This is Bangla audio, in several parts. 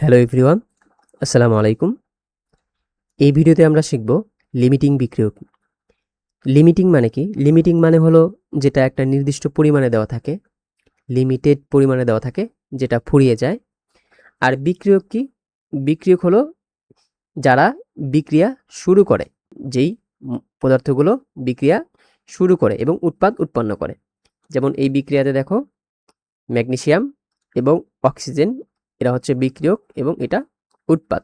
হ্যালো এভরিওয়ান, আসসালামু আলাইকুম। এই ভিডিওতে আমরা শিখব লিমিটিং বিক্রিয়ক। লিমিটিং মানে কি? লিমিটিং মানে হলো যেটা একটা নির্দিষ্ট পরিমাণে দেওয়া থাকে, লিমিটেড পরিমাণে দেওয়া থাকে, যেটা ফুরিয়ে যায়। আর বিক্রিয়ক কি? বিক্রিয়ক হলো যারা বিক্রিয়া শুরু করে, যেই পদার্থগুলো বিক্রিয়া শুরু করে এবং উৎপাদ উৎপন্ন করে। যেমন এই বিক্রিয়াতে দেখো, ম্যাগনেসিয়াম এবং অক্সিজেন এরা হচ্ছে বিক্রিয়ক এবং এটা উৎপাদ।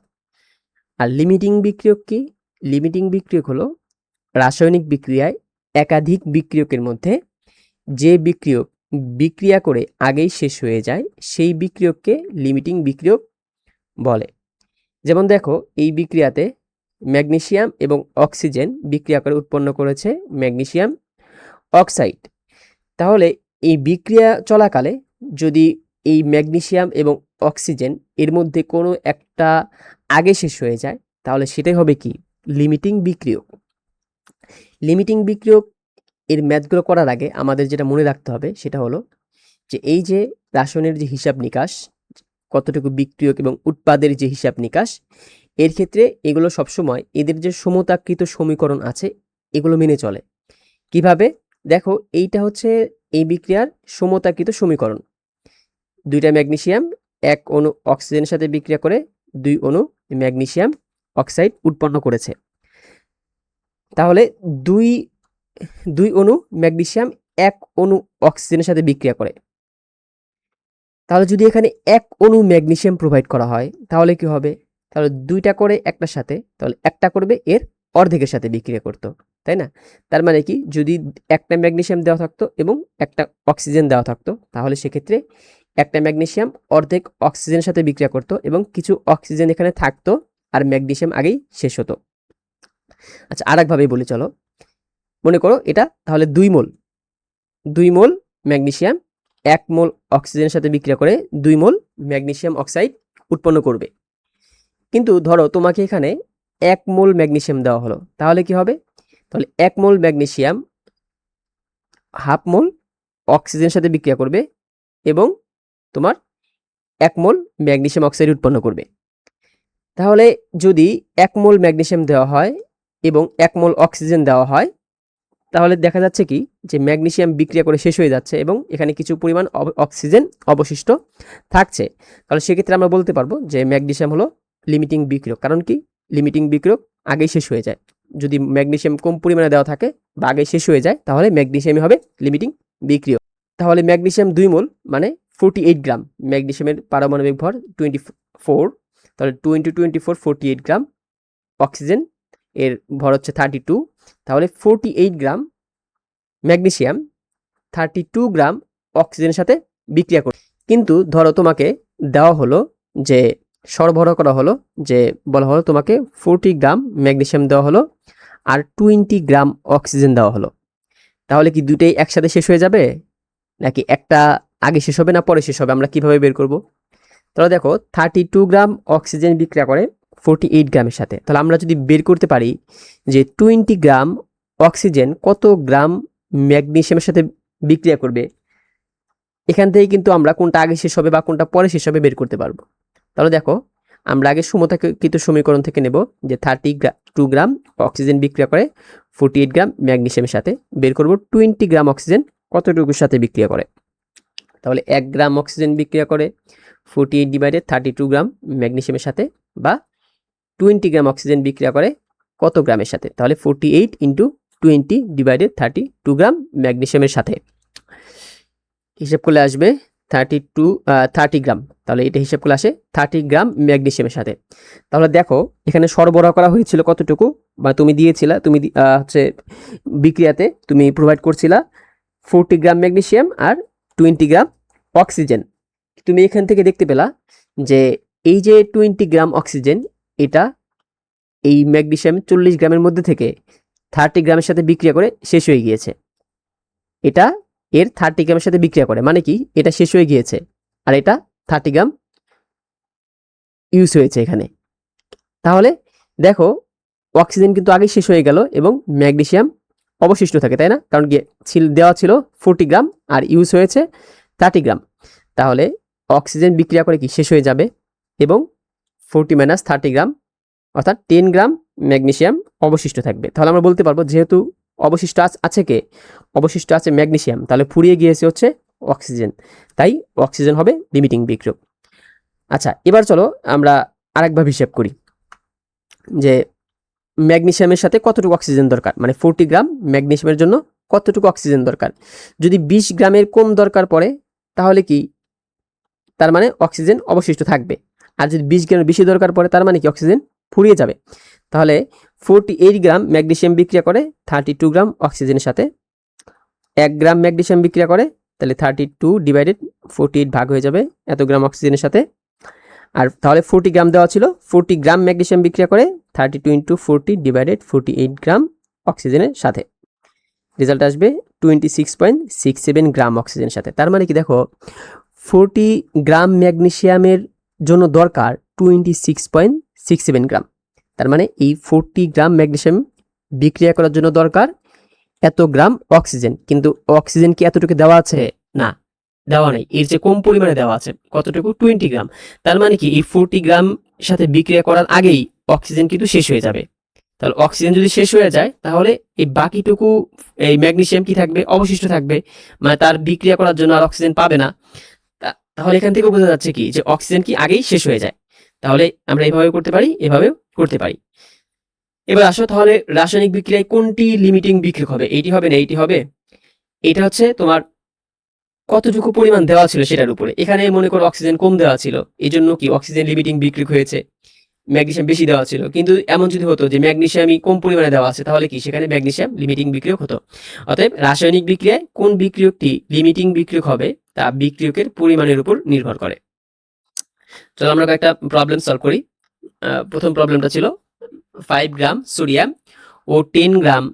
আর লিমিটিং বিক্রিয়ক কি? লিমিটিং বিক্রিয়ক হলো রাসায়নিক বিক্রিয়ায় একাধিক বিক্রিয়কের মধ্যে যে বিক্রিয়ক বিক্রিয়া করে আগেই শেষ হয়ে যায়, সেই বিক্রিয়ককে লিমিটিং বিক্রিয়ক বলে। যেমন দেখো, এই বিক্রিয়াতে ম্যাগনেশিয়াম এবং অক্সিজেন বিক্রিয়া করে উৎপন্ন করেছে ম্যাগনেশিয়াম অক্সাইড। তাহলে এই বিক্রিয়া চলাকালে যদি এই ম্যাগনেশিয়াম এবং অক্সিজেন এর মধ্যে কোনো একটা আগে শেষ হয়ে যায়, তাহলে সেটাই হবে কি? লিমিটিং বিক্রিয়ক। লিমিটিং বিক্রিয়ক এর ম্যাথগুলো করার আগে আমাদের যেটা মনে রাখতে হবে সেটা হলো যে এই যে রাসায়নের যে হিসাব নিকাশ, কতটুকু বিক্রিয়ক এবং উৎপাদের যে হিসাব নিকাশ, এর ক্ষেত্রে এগুলো সবসময় এদের যে সমতাকৃত সমীকরণ আছে এগুলো মেনে চলে। কীভাবে? দেখো এইটা হচ্ছে এই বিক্রিয়ার সমতাকৃত সমীকরণ। দুইটা ম্যাগনেসিয়াম এক অণু অক্সিজেনের সাথে বিক্রিয়া করে দুই অণু ম্যাগনেসিয়াম অক্সাইড উৎপন্ন করেছে। তাহলে দুই দুই অণু ম্যাগনেসিয়াম এক অণু অক্সিজেনের সাথে বিক্রিয়া করে। তাহলে যদি এখানে এক অণু ম্যাগনেসিয়াম প্রোভাইড করা হয়, তাহলে কি হবে? তাহলে দুইটা করে একটার সাথে, তাহলে একটা করবে এর অর্ধেকের সাথে বিক্রিয়া করতো, তাই না? তার মানে কি? যদি একটা ম্যাগনেশিয়াম দেওয়া থাকতো এবং একটা অক্সিজেন দেওয়া থাকতো, তাহলে সেক্ষেত্রে একটা ম্যাগনেশিয়াম অর্ধেক অক্সিজেনের সাথে বিক্রিয়া করতো এবং কিছু অক্সিজেন এখানে থাকতো আর ম্যাগনেশিয়াম আগেই শেষ হতো। আচ্ছা আর একভাবেই বলি, চলো। মনে করো এটা তাহলে দুই মোল। দুই মোল ম্যাগনেশিয়াম, এক মোল অক্সিজেনের সাথে বিক্রিয়া করে দুই মোল ম্যাগনেশিয়াম অক্সাইড উৎপন্ন করবে। কিন্তু ধরো তোমাকে এখানে এক মোল ম্যাগনেশিয়াম দেওয়া হলো, তাহলে কি হবে? তাহলে এক মোল ম্যাগনেশিয়াম, হাফ মোল অক্সিজেনের সাথে বিক্রিয়া করবে এবং তোমার এক মোল ম্যাগনেসিয়াম অক্সাইড উৎপন্ন করবে। তাহলে যদি এক মোল ম্যাগনেসিয়াম দেওয়া হয় এবং এক মোল অক্সিজেন দেওয়া হয়, তাহলে দেখা যাচ্ছে কি যে ম্যাগনেশিয়াম বিক্রিয়া করে শেষ হয়ে যাচ্ছে এবং এখানে কিছু পরিমাণ অক্সিজেন অবশিষ্ট থাকছে। তাহলে সেক্ষেত্রে আমরা বলতে পারব যে ম্যাগনেশিয়াম হলো লিমিটিং বিক্রিয়ক। কারণ কি? লিমিটিং বিক্রিয়ক আগেই শেষ হয়ে যায়। যদি ম্যাগনেশিয়াম কম পরিমাণে দেওয়া থাকে বা আগে শেষ হয়ে যায়, তাহলে ম্যাগনেসিয়ামই হবে লিমিটিং বিক্রিয়ক। তাহলে ম্যাগনেশিয়াম দুই মোল মানে ফোরটি এইট গ্রাম ম্যাগনেশিয়ামের পারমাণবিক ভর টোয়েন্টি ফোর তাহলে two into twenty four forty eight gram oxygen এর ভর হচ্ছে থার্টি টু তাহলে forty eight gram magnesium thirty two gram অক্সিজেনের সাথে বিক্রিয়া করে কিন্তু ধরো তোমাকে দেওয়া হলো যে, সরবরাহ করা হলো যে, বলা হলো তোমাকে ফোরটি গ্রাম ম্যাগনেশিয়াম দেওয়া হলো আর টোয়েন্টি গ্রাম অক্সিজেন দেওয়া হলো। তাহলে কি দুটোই একসাথে শেষ হয়ে যাবে? নাকি একটা আগে শেষ হবে না, পরে শেষ হবে, আমরা কীভাবে বের করব? তাহলে দেখো থার্টি টু গ্রাম অক্সিজেন বিক্রিয়া করে ফোরটি এইট গ্রামের সাথে। তাহলে আমরা যদি বের করতে পারি যে টোয়েন্টি গ্রাম অক্সিজেন কত গ্রাম ম্যাগনেশিয়ামের সাথে বিক্রিয়া করবে, এখান থেকে কিন্তু আমরা কোনটা আগে শেষ হবে বা কোনটা পরে শেষ হবে বের করতে পারব। তাহলে দেখো, আমরা আগে সমতাকৃত সমীকরণ থেকে নেব যে থার্টি টু গ্রাম অক্সিজেন বিক্রিয়া করে ফোরটি এইট গ্রাম ম্যাগনেশিয়ামের সাথে বের করব। টোয়েন্টি গ্রাম অক্সিজেন কতটুকুর সাথে বিক্রিয়া করে? তাহলে এক গ্রাম অক্সিজেন বিক্রিয়া করে forty eight divided thirty two gram ম্যাগনেশিয়ামের সাথে বা টোয়েন্টি গ্রাম অক্সিজেন বিক্রিয়া করে কত গ্রামের সাথে? তাহলে forty eight into twenty divided thirty two gram ম্যাগনেশিয়ামের সাথে। হিসেব করলে আসবে থার্টি টু থার্টি গ্রাম। তাহলে এটা হিসেব করলে আসে থার্টি গ্রাম ম্যাগনেশিয়ামের সাথে। তাহলে দেখো, এখানে সরবরাহ করা হয়েছিল কতটুকু? বা তুমি দিয়েছিলা, তুমি হচ্ছে বিক্রিয়াতে তুমি প্রোভাইড করছিলা ফোরটি গ্রাম ম্যাগনেশিয়াম আর টোয়েন্টি গ্রাম অক্সিজেন। তুমি এখান থেকে দেখতে পেলা যে এই যে টোয়েন্টি গ্রাম অক্সিজেন, এটা এই ম্যাগনেসিয়াম চল্লিশ গ্রামের মধ্যে থেকে থার্টি গ্রামের সাথে বিক্রিয়া করে শেষ হয়ে গিয়েছে। এটা এর থার্টি গ্রামের সাথে বিক্রিয়া করে মানে কি? এটা শেষ হয়ে গিয়েছে আর এটা থার্টি গ্রাম ইউজ হয়েছে এখানে। তাহলে দেখো, অক্সিজেন কিন্তু আগে শেষ হয়ে গেল এবং ম্যাগনেসিয়াম অবশিষ্ট থাকে, তাই না? কারণ কি ছিল, দেওয়া ছিল ফোরটি গ্রাম আর ইউজ হয়েছে থার্টি গ্রাম। তাহলে অক্সিজেন বিক্রিয়া করে কি? শেষ হয়ে যাবে। এবং ফোরটি মাইনাস থার্টি গ্রাম, অর্থাৎ টেন গ্রাম ম্যাগনেশিয়াম অবশিষ্ট থাকবে। তাহলে আমরা বলতে পারব, যেহেতু অবশিষ্ট আছ- আছে কে? অবশিষ্ট আছে ম্যাগনেশিয়াম তাহলে ফুরিয়ে গিয়েছে হচ্ছে অক্সিজেন তাই অক্সিজেন হবে লিমিটিং বিক্রিয়ক। আচ্ছা এবার চলো আমরা আরেকভাবে হিসেব করি। যে ম্যাগনেসিয়ামের সাথে কতটুকু অক্সিজেন দরকার? মানে ফোরটি গ্রাম ম্যাগনেশিয়ামের জন্য কতটুকু অক্সিজেন দরকার? যদি বিশ গ্রামের কম দরকার পড়ে, তাহলে কি তার মানে অক্সিজেন অবশিষ্ট থাকবে। আর যদি বিশ গ্রামের বেশি দরকার পড়ে, তার মানে কি অক্সিজেন ফুরিয়ে যাবে। তাহলে ফোরটি এইট গ্রাম ম্যাগনেশিয়াম বিক্রিয়া করে থার্টি টু গ্রাম অক্সিজেনের সাথে এক গ্রাম ম্যাগনেশিয়াম বিক্রিয়া করে, তাহলে thirty two divided forty eight ভাগ হয়ে যাবে। এত গ্রাম অক্সিজেনের সাথে আর তাহলে ফোরটি গ্রাম দেওয়া ছিল। ফোরটি গ্রাম ম্যাগনেশিয়াম বিক্রিয়া করে thirty two into forty divided forty eight gram অক্সিজেনের সাথে। রেজাল্ট আসবে twenty six point six seven gram অক্সিজেনের সাথে। তার মানে কি দেখো ফোরটি গ্রাম ম্যাগনেশিয়ামের জন্য দরকার twenty six point six seven gram. তার মানে এই ফোরটি গ্রাম ম্যাগনেশিয়াম বিক্রিয়া করার জন্য দরকার এত গ্রাম অক্সিজেন কিন্তু অক্সিজেন কি এতটুকু দেওয়া আছে? না। দেওয়া নেই। এর যে কম পরিমাণে দেওয়া আছে। কতটুকু? Twenty gram. তার মানে কি? এই ফোরটি গ্রাম সাথে বিক্রিয়া করার আগেই অক্সিজেন কিন্তু শেষ হয়ে যাবে। তাহলে অক্সিজেন যদি শেষ হয়ে যায়, তাহলে এই বাকিটুকু, এই ম্যাগনেসিয়াম কি থাকবে? অবশিষ্ট থাকবে। মানে তার বিক্রিয়া করার জন্য আর অক্সিজেন পাবে না। তাহলে এখান থেকে বোঝা যাচ্ছে কি? যে অক্সিজেন কি আগেই শেষ হয়ে যায়। তাহলে আমরা এভাবে করতে পারি, এভাবেও করতে পারি। এবার আসো তাহলে রাসায়নিক বিক্রিয়ায় কোনটি লিমিটিং বিক্রিয়ক হবে? এইটি হবে না, এইটি হবে? এটা হচ্ছে তোমার কতটুকু পরিমাণ দেওয়া ছিল সেটার উপরে। এখানে মনে করো অক্সিজেন কম দেওয়া ছিল। এই জন্য কি অক্সিজেন লিমিটিং বিক্রি হয়েছে, ম্যাগনেশিয়াম বেশি দেওয়া ছিল। কিন্তু এমন যদি হতো যে ম্যাগনেশিয়ামই কম পরিমাণে দেওয়া আছে, তাহলে কি সেখানে ম্যাগনেশিয়াম লিমিটিং বিক্রিয়ক হতো? অতএব রাসায়নিক বিক্রিয়ায় কোন বিক্রিয়কটি লিমিটিং বিক্রিয়ক হবে, তা বিক্রিয়কের পরিমাণের উপর নির্ভর করে। চলো আমরা একটা প্রবলেম সলভ করি। প্রথম প্রবলেমটা ছিল ফাইভ গ্রাম সোডিয়াম ও টেন গ্রাম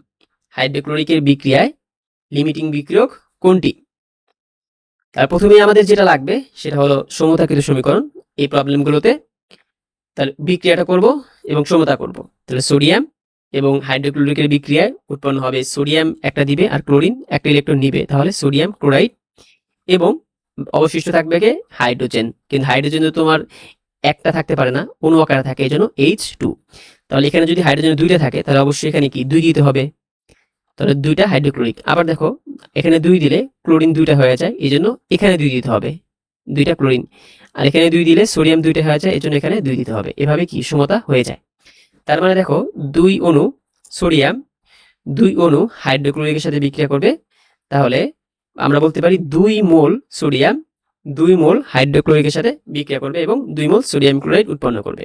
হাইড্রোক্লোরিকের বিক্রিয়ায় লিমিটিং বিক্রিয়ক কোনটি? তার প্রথমেই আমাদের যেটা লাগবে, সেটা হলো সমতাকৃত সমীকরণ, এই প্রবলেমগুলোতে তাহলে বিক্রিয়াটা করব এবং সমতা করব। তাহলে সোডিয়াম এবং হাইড্রোক্লোরিকের বিক্রিয়ায় উৎপন্ন হবে সোডিয়াম একটা দিবে আর ক্লোরিন একটা ইলেকট্রন নিবে। তাহলে সোডিয়াম ক্লোরাইড এবং অবশিষ্ট থাকবে কে? হাইড্রোজেন কিন্তু হাইড্রোজেন তো তোমার একটা থাকতে পারে না অণু আকারে থাকে, এই জন্য এইচ টু তাহলে এখানে যদি হাইড্রোজেন দুইটা থাকে, তাহলে অবশ্যই এখানে কি? দুই দিতে হবে। তাহলে দুইটা হাইড্রোক্লোরিক আবার দেখো, এখানে দুই দিলে ক্লোরিন দুইটা হয়ে যায় এই জন্য এখানে দুই দিতে হবে, দুইটা ক্লোরিন আর এখানে দুই দিলে সোডিয়াম দুইটা হয়ে যায় এই জন্য এখানে দুই দিতে হবে। এভাবে কি সমতা হয়ে যায়? তার মানে দেখো, দুই অণু সোডিয়াম দুই অণু হাইড্রোক্লোরিকের সাথে বিক্রিয়া করবে। তাহলে আমরা বলতে পারি দুই মোল সোডিয়াম দুই মোল হাইড্রোক্লোরিকের সাথে বিক্রিয়া করবে এবং দুই মোল সোডিয়াম ক্লোরাইড উৎপন্ন করবে।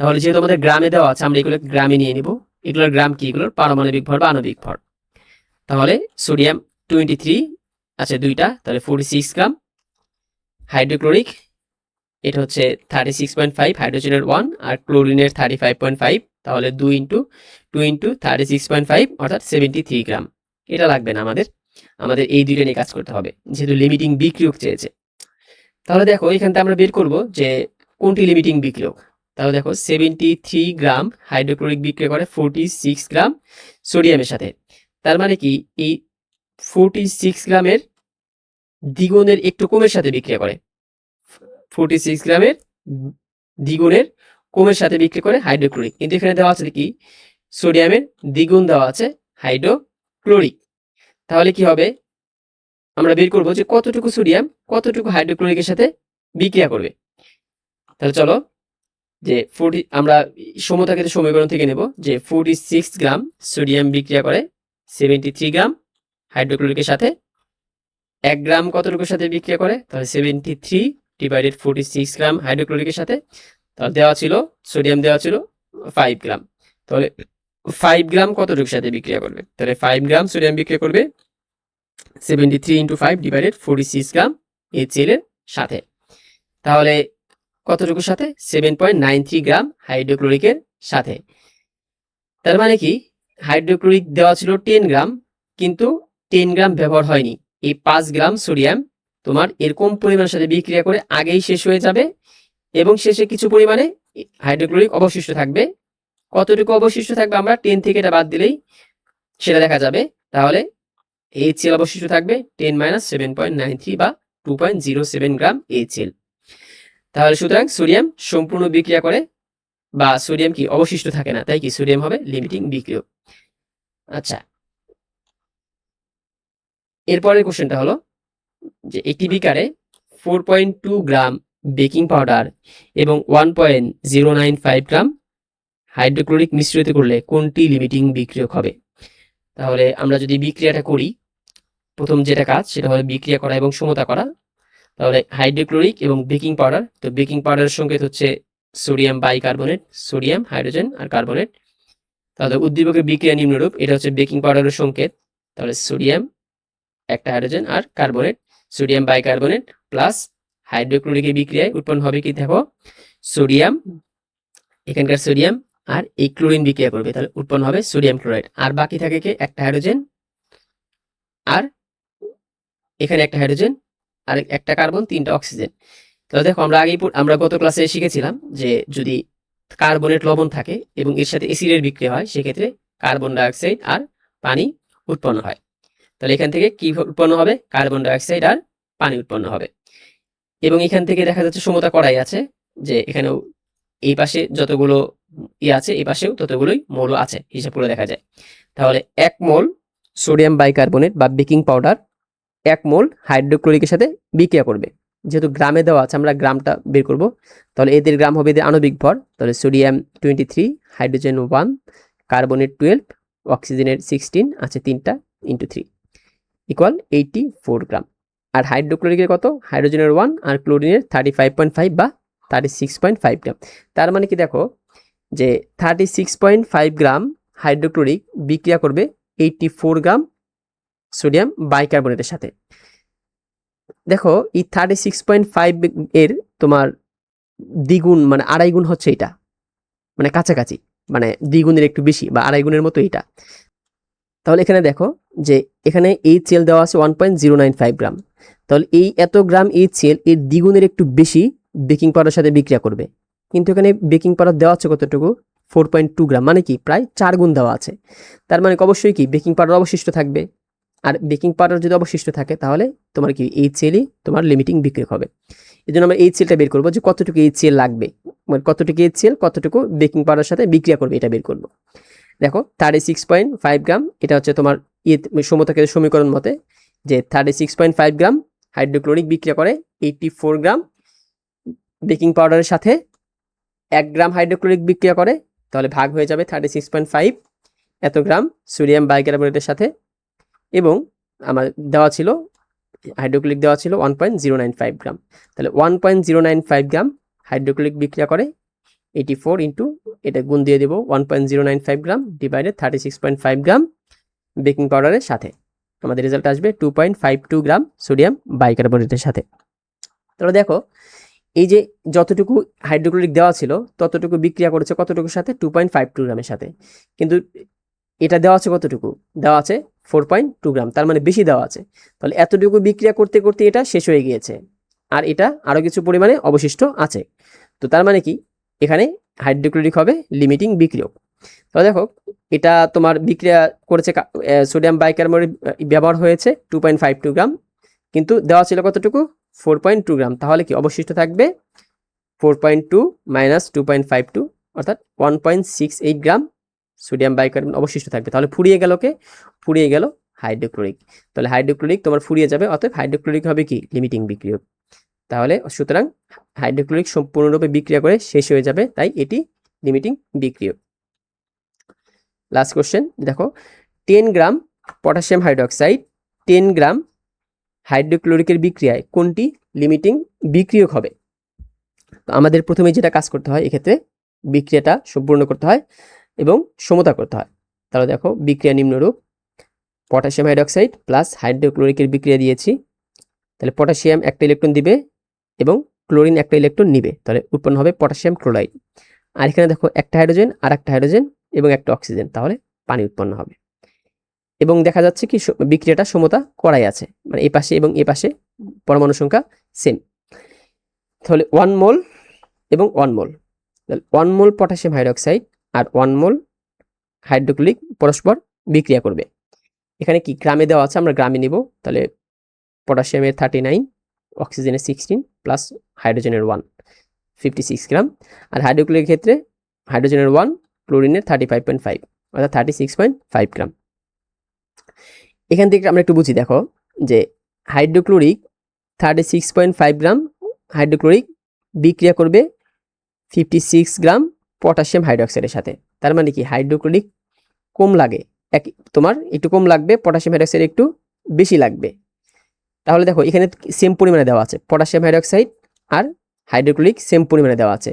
তাহলে যেহেতু আমাদের গ্রামে দেওয়া আছে, আমরা এগুলো গ্রামে নিয়ে নিব। এগুলোর গ্রাম কি? এগুলোর পারমাণবিক ভর বা আণবিক ভর। তাহলে সোডিয়াম টোয়েন্টি থ্রি আছে দুইটা, তাহলে ফোরটি সিক্স গ্রাম। হাইড্রোক্লোরিক, এটা হচ্ছে থার্টি সিক্স পয়েন্ট ফাইভ, হাইড্রোজেনের ওয়ান, আর ক্লোরিনের থার্টি ফাইভ পয়েন্ট ফাইভ, তাহলে দুই into, two into thirty six point five, অর্থাৎ সেভেন্টি থ্রি গ্রাম। এটা লাগবে না আমাদের। আমাদের এই দুইটা নিয়ে কাজ করতে হবে, যেহেতু লিমিটিং বিক্রিয়ক চেয়েছে। তাহলে দেখো, এখান থেকে আমরা বের করব যে কোনটি লিমিটিং বিক্রিয়ক। তাহলে দেখো সেভেন্টি থ্রি গ্রাম হাইড্রোক্লোরিক বিক্রিয়া করে ফোরটি সিক্স গ্রাম সোডিয়ামের সাথে। তার মানে কি? এই ফোরটি সিক্স গ্রামের দ্বিগুণের একটু কমের সাথে বিক্রিয়া করে। ফোরটি সিক্স গ্রামের দ্বিগুণের কমের সাথে বিক্রি করে হাইড্রোক্লোরিক কিন্তু এখানে দেওয়া আছে কি? সোডিয়ামের দ্বিগুণ দেওয়া আছে হাইড্রোক্লোরিক তাহলে কি হবে? আমরা বের করব যে কতটুকু সোডিয়াম কতটুকু হাইড্রোক্লোরিকের সাথে বিক্রিয়া করবে। তাহলে চলো যে ফোরটি আমরা সমতাকে সমীকরণ থেকে নেব, যে ফোরটি সিক্স গ্রাম সোডিয়াম বিক্রিয়া করে সেভেন্টি থ্রি গ্রাম হাইড্রোক্লোরিকের সাথে এক গ্রাম কতটুকুর সাথে বিক্রিয়া করে? তাহলে seventy three divided forty six gram হাইড্রোক্লোরিকের সাথে, তাহলে দেওয়া ছিল সোডিয়াম দেওয়া ছিল ফাইভ গ্রাম তাহলে ফাইভ গ্রাম কতটুকুর সাথে বিক্রিয়া করবে? তাহলে ফাইভ গ্রাম সোডিয়াম বিক্রিয়া করবে seventy three into five divided forty six gram HCl এর সাথে। তাহলে কতটুকুর সাথে? Seven point nine three gram হাইড্রোক্লোরিকের সাথে। তার মানে কি? হাইড্রোক্লোরিক দেওয়া ছিল টেন গ্রাম, কিন্তু টেন গ্রাম ব্যবহার হয়নি। এই পাঁচ গ্রাম সোডিয়াম তোমার এরকম পরিমাণের সাথে বিক্রিয়া করে আগেই শেষ হয়ে যাবে এবং শেষে কিছু পরিমাণে হাইড্রোক্লোরিক অবশিষ্ট থাকবে। কতটুকু অবশিষ্ট থাকবে আমরা টেন থেকে এটা বাদ দিলেই সেটা দেখা যাবে। তাহলে এইচএল অবশিষ্ট থাকবে ten minus seven point nine three বা two point zero seven gram HCl তাহলে সুতরাং সোডিয়াম সম্পূর্ণ বিক্রিয়া করে, বা সোডিয়াম কি অবশিষ্ট থাকে না, তাই কি সোডিয়াম হবে লিমিটিং বিক্রিয়ক। আচ্ছা। এরপরের কোশ্চেনটা হলো যে একটি বিকারে four point two gram baking powder এবং one point zero nine five gram hydrochloric মিশ্রিত করলে কোনটি লিমিটিং বিক্রিয়ক হবে? তাহলে আমরা যদি বিক্রিয়াটা করি, প্রথম যেটা কাজ সেটা হলো বিক্রিয়া করা এবং সমতা করা। তাহলে হাইড্রোক্লোরিক এবং বেকিং পাউডার। তো বেকিং পাউডারের সংকেত হচ্ছে সোডিয়াম বাইকার্বনেট, সোডিয়াম, হাইড্রোজেন আর কার্বনেট। তাহলে উদ্দীপকের বিক্রিয়া নিম্নরূপ, এটা হচ্ছে বেকিং পাউডারের সংকেত। তাহলে সোডিয়াম, একটা হাইড্রোজেন আর কার্বনেট। সোডিয়াম, বাইকার্বনেট প্লাস হাইড্রোক্লোরিকের বিক্রিয়ায় উৎপন্ন হবে কি দেখো? সোডিয়াম, এখানকার সোডিয়াম আর এই ক্লোরিন বিক্রিয়া করবে। তাহলে উৎপন্ন হবে সোডিয়াম ক্লোরাইড। আর বাকি থাকে কি? একটা হাইড্রোজেন আর এখানে একটা হাইড্রোজেন আর একটা কার্বন, তিনটা অক্সিজেন। তাহলে দেখো, আমরা আগেই আমরা গত ক্লাসে শিখেছিলাম যে যদি কার্বনেট লবণ থাকে এবং এর সাথে এসিডের বিক্রিয়া হয়, সেক্ষেত্রে কার্বন ডাইঅক্সাইড আর পানি উৎপন্ন হয়। তাহলে এখান থেকে কি উৎপন্ন হবে? কার্বন ডাইঅক্সাইড আর পানি উৎপন্ন হবে। এবং এখান থেকে দেখা যাচ্ছে সমতা করাই আছে, যে এখানেও এই পাশে যতগুলো ই আছে, এই পাশেও ততগুলোই মৌল আছে, হিসাব করে দেখা যায়। তাহলে এক মোল সোডিয়াম বাইকার্বনেট বা বেকিং পাউডার এক মোল হাইড্রোক্লোরিকের সাথে বিক্রিয়া করবে। যেহেতু গ্রামে দেওয়া আছে, আমরা গ্রামটা বের করব। তাহলে এদের গ্রাম হবে এদের আণবিক ভর। তাহলে sodium twenty three, hydrogen one কার্বনের টুয়েলভ, অক্সিজেনের সিক্সটিন, আছে তিনটা into three, equal eighty four gram. আর হাইড্রোক্লোরিকের কত? হাইড্রোজেনের ওয়ান আর ক্লোরিনের থার্টি ফাইভ পয়েন্ট ফাইভ বা thirty six point five gram. তার মানে কি দেখো, যে thirty six point five gram hydrochloric বিক্রিয়া করবে এইটটি ফোর গ্রাম সোডিয়াম বাইকার্বনেটের সাথে। দেখো, এই থার্টি সিক্স পয়েন্ট ফাইভ এর তোমার দ্বিগুণ মানে আড়াই গুণ হচ্ছে এটা মানে কাছাকাছি মানে দ্বিগুণের একটু বেশি বা আড়াই গুণের মতো এটা তাহলে এখানে দেখো যে এখানে এই চেল দেওয়া আছে one point zero nine five gram. তাহলে এই এত গ্রাম এই চেল এর দ্বিগুণের একটু বেশি বেকিং পাউডারের সাথে বিক্রিয়া করবে। কিন্তু এখানে বেকিং পাউডার দেওয়া আছে কতটুকু? ফোর পয়েন্ট টু গ্রাম মানে কি? প্রায় চার গুণ দেওয়া আছে। তার মানে অবশ্যই কি? বেকিং পাউডার অবশিষ্ট থাকবে। আর বেকিং পাউডার যদি অবশিষ্ট থাকে, তাহলে তোমার কি এই চেলই তোমার লিমিটিং বিক্রি হবে। এই জন্য আমরা এই চেলটা বের করব যে কতটুকু এই চেল লাগবে। মানে কতটুকু এই চেল, কতটুকু বেকিং পাউডার সাথে বিক্রিয়া করবে, এটা বের করব। দেখো thirty six point five gram, এটা হচ্ছে তোমার ইয়ে সমতাকে সমীকরণ মতে, যে thirty six point five gram hydrochloric বিক্রিয়া করে এইটটি ফোর গ্রাম বেকিং পাউডারের সাথে এক গ্রাম হাইড্রোক্লোরিক বিক্রিয়া করে, তাহলে ভাগ হয়ে যাবে থার্টি সিক্স পয়েন্ট ফাইভ এত গ্রাম সোডিয়াম বাইকার্বনেটের সাথে এবং আমার দেওয়া ছিল হাইড্রোক্লিক দেওয়া ছিল one point zero nine five gram. তাহলে one point zero nine five gram hydrochloric বিক্রিয়া করে এইটি ফোর ইন্টু এটা গুণ দিয়ে দেবো one point zero nine five gram divided thirty six point five gram baking পাউডারের সাথে। আমাদের রেজাল্ট আসবে two point five two gram sodium বাইকার্বনেটের সাথে। তাহলে দেখো, এই যে যতটুকু হাইড্রোক্লোরিক দেওয়া ছিল, ততটুকু বিক্রিয়া করেছে কতটুকুর সাথে? টু পয়েন্ট ফাইভ টু গ্রামের সাথে। কিন্তু এটা দেওয়া আছে কতটুকু? দেওয়া আছে ফোর পয়েন্ট টু গ্রাম তার মানে বেশি দেওয়া আছে। তাহলে এতটুকু বিক্রিয়া করতে করতে এটা শেষ হয়ে গিয়েছে। আর এটা আরও কিছু পরিমাণে অবশিষ্ট আছে। তো তার মানে কি? এখানে হাইড্রোক্লোরিক হবে লিমিটিং বিক্রিয়ক। তাহলে দেখো, এটা তোমার বিক্রিয়া করেছে সোডিয়াম বাইকার্বনেট ব্যবহার হয়েছে two point five two gram কিন্তু দেওয়া ছিল কতটুকু? ফোর পয়েন্ট টু গ্রাম তাহলে কি অবশিষ্ট থাকবে? Four point two minus two point five two অর্থাৎ one point six eight gram sodium bicarbon অবশিষ্ট থাকবে। তাহলে ফুরিয়ে গেল কে? ফুরিয়ে গেল হাইড্রোক্লোরিক তাহলে হাইড্রোক্লোরিক তোমার ফুরিয়ে যাবে, অতএব হাইড্রোক্লোরিক হবে কি? লিমিটিং বিক্রিয়ক। তাহলে সুতরাং হাইড্রোক্লোরিক সম্পূর্ণরূপে বিক্রিয়া করে শেষ হয়ে যাবে, তাই এটি লিমিটিং বিক্রিয়ক। লাস্ট কোশ্চেন দেখো ten gram potassium hydroxide ten gram হাইড্রোক্লোরিকের বিক্রিয়ায় কোনটি লিমিটিং বিক্রিয়ক হবে? তো আমাদের প্রথমে যেটা কাজ করতে হয়, এক্ষেত্রে বিক্রিয়াটা সম্পূর্ণ করতে হয়। এবং সমতা করতে হয়। তাহলে দেখো বিক্রিয়া নিম্নরূপ পটাশিয়াম হাইড্রোক্সাইড প্লাস হাইড্রোক্লোরিকের বিক্রিয়া দিয়েছি। তাহলে পটাশিয়াম একটা ইলেকট্রন দিবে এবং ক্লোরিন একটা ইলেকট্রন নিবে। তাহলে উৎপন্ন হবে পটাশিয়াম ক্লোরাইড। আর এখানে দেখো একটা হাইড্রোজেন আর একটা হাইড্রোজেন এবং একটা অক্সিজেন। তাহলে পানি উৎপন্ন হবে। এবং দেখা যাচ্ছে কি বিক্রিয়াটা সমতা করাই আছে। মানে এই পাশে এবং এ পাশে পরমাণু সংখ্যা সেম তাহলে ওয়ান মোল এবং one mole one mole potassium hydroxide আর ওয়ান মোল হাইড্রোক্লিক পরস্পর বিক্রিয়া করবে। এখানে কি গ্রামে দেওয়া আছে? আমরা গ্রামে নিব। তাহলে পটাশিয়ামের থার্টি নাইন অক্সিজেনের সিক্সটিন প্লাস হাইড্রোজেনের ওয়ান ফিফটি সিক্স গ্রাম আর হাইড্রোক্লোরিকের ক্ষেত্রে হাইড্রোজেনের ওয়ান ক্লোরিনের থার্টি ফাইভ পয়েন্ট ফাইভ অর্থাৎ thirty six point five gram এখান থেকে আমরা একটু বুঝি, দেখো যে hydrochloric thirty six point five gram hydrochloric বিক্রিয়া করবে ফিফটি সিক্স গ্রাম পটাশিয়াম হাইড্রোক্সাইডের সাথে। তার মানে কি? হাইড্রোক্লোরিক কম লাগে। এক, তোমার একটু কম লাগবে, পটাশিয়াম হাইড্রোক্সাইড একটু বেশি লাগবে। তাহলে দেখো, এখানে সেম পরিমাণে দেওয়া আছে। পটাশিয়াম হাইড্রোক্সাইড আর হাইড্রোক্লোরিক সেম পরিমাণে দেওয়া আছে।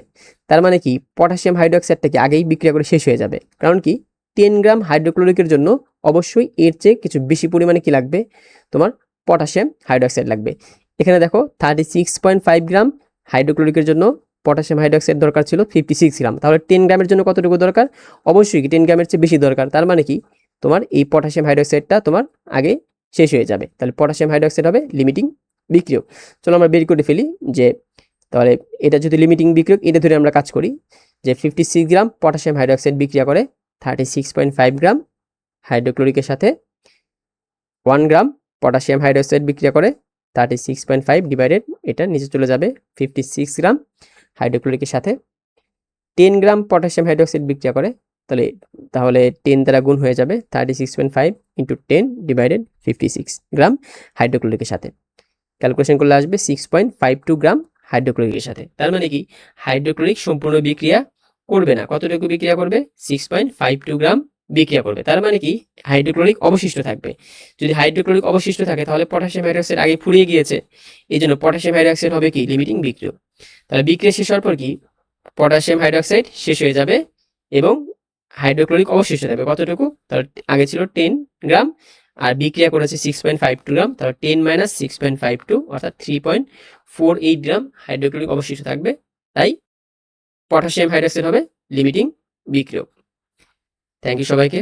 তার মানে কি? পটাশিয়াম হাইড্রোক্সাইডটা কি আগেই বিক্রিয়া করে শেষ হয়ে যাবে। কারণ কি? টেন গ্রাম হাইড্রোক্লোরিকের জন্য অবশ্যই এর চেয়ে কিছু বেশি পরিমাণে কি লাগবে? তোমার পটাশিয়াম হাইড্রোক্সাইড লাগবে। এখানে দেখো thirty six point five gram হাইড্রোক্লোরিকের জন্য পটাশিয়াম হাইড্রোক্সাইড দরকার ছিল ফিফটি সিক্স গ্রাম। তাহলে টেন গ্রামের জন্য কতটুকু দরকার? অবশ্যই কি টেন গ্রামের চেয়ে বেশি দরকার। তার মানে কি? তোমার এই পটাশিয়াম হাইড্রোক্সাইডটা তোমার আগে শেষ হয়ে যাবে। তাহলে পটাশিয়াম হাইড্রক্সাইড হবে লিমিটিং বিক্রিয়ক। চলো আমরা বের করে ফেলি যে, তাহলে এটা যদি লিমিটিং বিক্রিয়ক, এটা ধরে আমরা কাজ করি যে fifty six gram potassium hydroxide বিক্রিয়া করে thirty six point five gram হাইড্রোক্লোরিকের সাথে ওয়ান গ্রাম পটাশিয়াম হাইড্রোক্সাইড বিক্রিয়া করে thirty six point five divided এটা নিচে চলে যাবে ফিফটি সিক্স গ্রাম। হাইড্রোক্লোরিকের সাথে। টেন গ্রাম পটাশিয়াম হাইড্রোক্সাইড বিক্রিয়া করে, তাহলে তাহলে টেন দ্বারা গুণ হয়ে যাবে thirty six point five into ten divided fifty six gram হাইড্রোক্লোরিকের সাথে। ক্যালকুলেশন করলে আসবে six point five two gram হাইড্রোক্লোরিকের সাথে। তার মানে কি? হাইড্রোক্লোরিক সম্পূর্ণ বিক্রিয়া করবে না। কতটুকু বিক্রিয়া করবে? Six point five two gram বিক্রিয়া করবে। তার মানে কি? হাইড্রোক্লোরিক অবশিষ্ট থাকবে। যদি হাইড্রোক্লোরিক অবশিষ্ট থাকে, তাহলে পটাশিয়াম হাইড্রোক্সাইড আগে ফুরিয়ে গিয়েছে। এই জন্য পটাশিয়াম হাইড্রোক্সাইড হবে কি? লিমিটিং বিক্রিয়। তাহলে বিক্রিয়া শেষ হওয়ার পর কি? পটাশিয়াম হাইড্রোক্সাইড শেষ হয়ে যাবে এবং হাইড্রোক্লোরিক অবশিষ্ট থাকবে। কতটুকু? তাহলে আগে ছিল টেন গ্রাম, আর বিক্রিয়া করেছে six point five two gram, তাহলে ten minus six point five two অর্থাৎ three point four eight gram hydrochloric অবশিষ্ট থাকবে। তাই পটাশিয়াম হাইড্রোক্সাইড হবে লিমিটিং বিক্রিয়ক থ্যাংক ইউ সবাইকে।